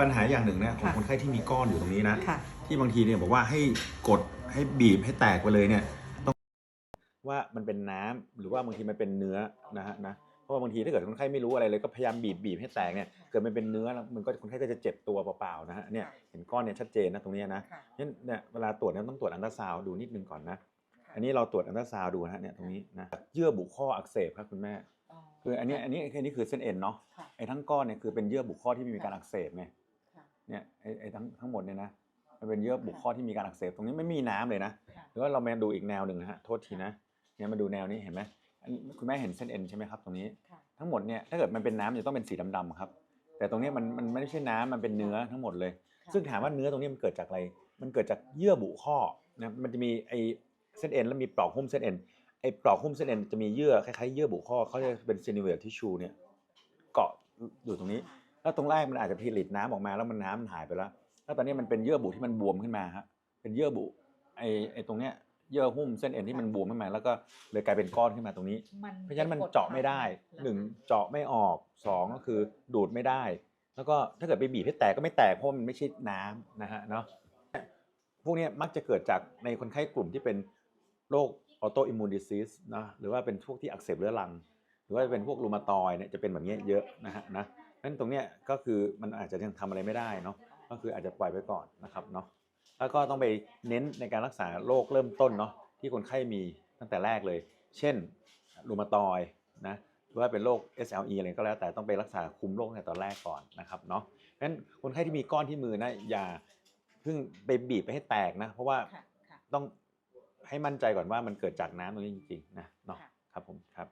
ปัญหาอย่างหนึ่งนะของค่ะคนไข้ที่มีก้อนอยู่ตรงนี้นะ ค่ะ ที่บางทีเนี่ยบอกว่าให้กดให้บีบให้แตกไปเลยเนี่ยต้องว่ามันเป็นน้ำหรือว่าบางทีมันเป็นเนื้อนะฮะนะเพราะว่าบางทีถ้าเกิดคนไข้ไม่รู้อะไรเลยก็พยายามบีบบีบให้แตกเนี่ยเกิดมันเป็นเนื้อแล้วมันก็คนไข้ก็จะเจ็บตัวเปล่าๆนะฮะเนี่ยเห็นก้อนเนี่ยชัดเจนนะตรงเนี้ยนะค่ะงั้นเนี่ยเวลาตรวจเนี่ยต้องตรวจอันตราซาวด์ดูนิดนึงก่อนนะ อันนี้เราตรวจอันตราซาวด์ดูนะฮะเนี่ยตรงนี้นะเยื่อบุข้ออักเสบครับคุณแม่ คืออันนี้อันนี้อันนี้คือเส้นเอ็นเนาะค่ะไอ้ทั้งก้อนเนี่ยคือเป็นเยื่อบุข้อที่มีการอักเสบไงค่ะเนี่ยไอ้ไอ้ทั้งทั้งหมดเนี่ยนะมันเป็นเยื่อบุข้อที่มีการอักเสบตรงนี้ไม่มีน้ำเลยนะค่ะหรือว่าเรามาดูอีกแนวหนึ่งนะฮะโทษทีนะเนี่ยมาดูแนวนี้เห็นไหมอันนี้คุณแม่เห็นเส้นเอ็นใช่ไหมครับตรงนี้ค่ะทั้งหมดเนี่ยถ้าเกิดมันเป็นน้ำจะต้องเป็นสีดำๆครับ แต่ตรงเนี้ยมันมันไม่ใช่น้ำมันเป็นเนื้อทั้งหมดเลย ซึ่งถามว่าเนื้อตรงนี้มันเกิดจากอะไร มันเกิดจากเยื่อบุข้อนะมันจะมีไอเส้นเอ็นแล้วมีปลอกหุ้มเส้นเอ็น ไอปลอกหุ้มเส้นเอ็นจะมีเยื่อคล้ายๆเยื่อบุข้อเขาจะเป็นซีนิเวลทิชชูเนี่ยเกาะอยู่ตรงนี้ แล้วตรงแรกมันอาจจะผลิตน้ำออกมาแล้วมันน้ำมันหายไปแล้ว แล้วตอนนี้มันเป็นเยื่อบุที่มันบวมขึ้นมาฮะเป็นเยื่อบุไอไอตรงเนี้ยเยื่อหุ้มเส้นเอ็นที่มันบวมขึ้นมาแล้วก็เลยกลายเป็นก้อนขึ้นมาตรงนี้ เพราะฉะนั้นมันเจาะไม่ได้หนึ่งเจาะไม่ออกสองก็คือดูดไม่ได้ แล้วก็ถ้าเกิดไปบีบให้แตกก็ไม่แตกเพราะมันไม่ใช่น้ำนะฮะเนาะพวกเนี้ยมักจะเกิดจากในคนไข้กลุ่มที่เป็นโรค ออโตอิมมูนดิซิสนะหรือว่าเป็นพวกที่อักเสบเรื้อรัง หรือว่าเป็นพวกรูมาตอยเนี่ยจะเป็นแบบนี้เยอะนะฮะนะนั้นตรงเนี้ยก็คือมันอาจจะยังทำอะไรไม่ได้เนาะก็คืออาจจะปล่อยไปก่อนนะครับเนาะแล้วก็ต้องไปเน้นในการรักษาโรคเริ่มต้นเนาะที่คนไข้มีตั้งแต่แรกเลย เช่นรูมาตอยนะหรือว่าเป็นโรค SLE อะไรก็แล้ว แต่ต้องไปรักษาคุมโรคในตอนแรกก่อนนะครับเนาะงั้นคนไข้ที่มีก้อนที่มือนะอย่าเพิ่งไปบีบไปให้แตกนะเพราะว่าต้อง ให้มั่นใจก่อนว่ามันเกิดจากน้ำตรงนี้จริงๆนะเนาะค่ะครับผมครับ